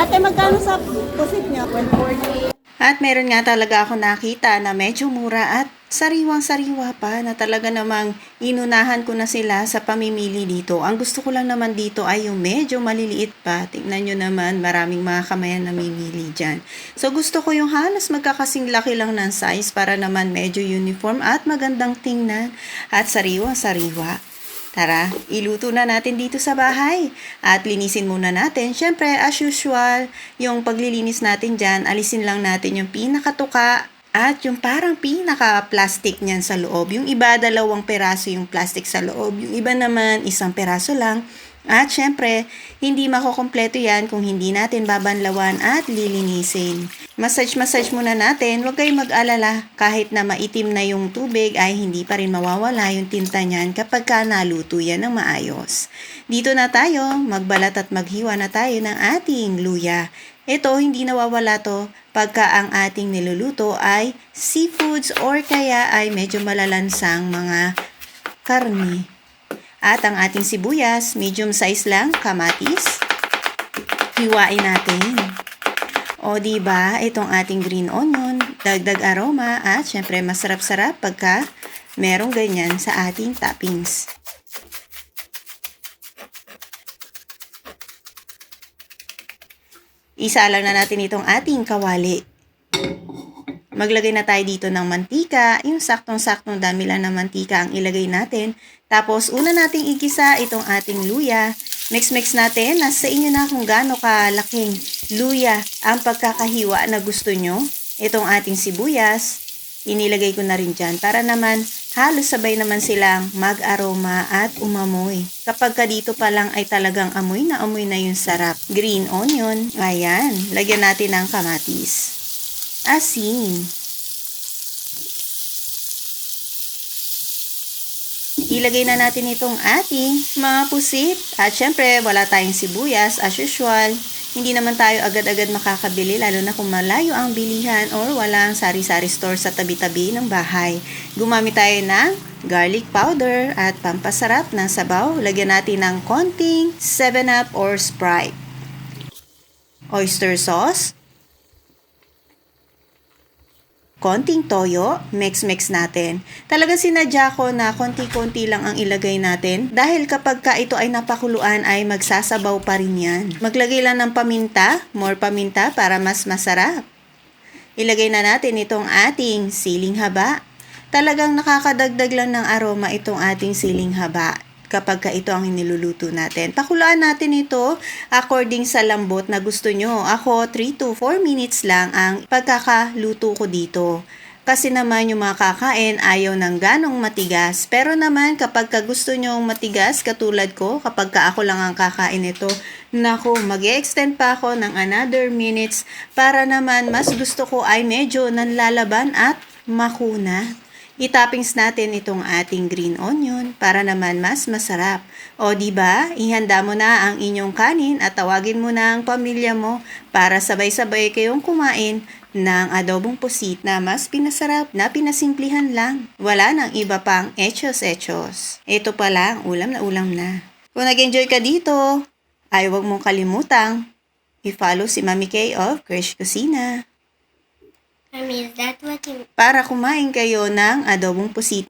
Ate, magkano sa pusit niyo? 140. At meron nga talaga ako nakita na medyo mura at sariwang-sariwa pa na talaga namang inunahan ko na sila sa pamimili dito. Ang gusto ko lang naman dito ay yung medyo maliliit pa. Tingnan nyo naman, maraming mga kamayan na mimili dyan. So gusto ko yung halos magkakasing laki lang ng size para naman medyo uniform at magandang tingnan at sariwang-sariwa. Tara, iluto na natin dito sa bahay. At linisin muna natin. Siyempre, as usual, yung paglilinis natin dyan, alisin lang natin yung pinakatuka at yung parang pinaka-plastic niyan sa loob. Yung iba, dalawang peraso yung plastic sa loob. Yung iba naman, isang peraso lang. At syempre, hindi makukompleto yan kung hindi natin babanlawan at lilinisin. Massage-massage muna natin, huwag kayong mag-alala. Kahit na maitim na yung tubig ay hindi pa rin mawawala yung tinta niyan kapag ka naluto yan ng maayos. Dito na tayo, magbalat at maghiwa na tayo ng ating luya. Ito, hindi nawawala to pagka ang ating niluluto ay seafoods or kaya ay medyo malalansang mga karni. At ang ating sibuyas, medium size lang, kamatis. Hiwain natin. O ba, itong ating green onion, dagdag aroma at syempre masarap-sarap pagka merong ganyan sa ating toppings. Isa lang na natin itong ating kawali. Maglagay na tayo dito ng mantika. Yung saktong-saktong dami lang ng mantika ang ilagay natin. Tapos, una nating igisa itong ating luya. Mix-mix natin. Nasa inyo na kung gaano kalaking luya ang pagkakahiwa na gusto nyo. Itong ating sibuyas. Inilagay ko na rin dyan para naman halos sabay naman silang mag-aroma at umamoy. Kapag ka dito pa lang ay talagang amoy na amoy na yung sarap. Green onion. Ayan. Lagyan natin ng kamatis asin. Ilagay na natin itong ating mga pusit. At syempre, wala tayong sibuyas as usual. Hindi naman tayo agad-agad makakabili lalo na kung malayo ang bilihan or walang sari-sari store sa tabi-tabi ng bahay. Gumamit tayo ng garlic powder at pampasarap ng sabaw. Lagyan natin ng konting 7-Up or Sprite. Oyster sauce konting toyo, mix-mix natin. Talaga sinadya ko na konti-konti lang ang ilagay natin dahil kapag ka ito ay napakuluan ay magsasabaw pa rin yan. Maglagay lang ng paminta, more paminta para mas masarap. Ilagay na natin itong ating siling haba. Talagang nakakadagdag lang ng aroma itong ating siling haba kapag ka ito ang niluluto natin. Pakulaan natin ito according sa lambot na gusto nyo. Ako, 3 to 4 minutes lang ang pagkakaluto ko dito. Kasi naman yung mga kakain ayaw ng ganong matigas. Pero naman kapag ka gusto nyo matigas katulad ko, kapag ka ako lang ang kakain ito, naku, mag extend pa ako ng another minutes para naman mas gusto ko ay medyo nanlalaban at makuna. Itoppings natin itong ating green onion para naman mas masarap. O di ba? Ihanda mo na ang inyong kanin at tawagin mo na ang pamilya mo para sabay-sabay kayong kumain ng adobong pusit na mas pinasarap na pinasimplihan lang. Wala nang iba pang echos-echos. Ito pala, ulam na ulam na. Kung nag-enjoy ka dito, ay huwag mong kalimutang i-follow si Mami Kay of Krish Kusina para kumain kayo ng adobong pusit.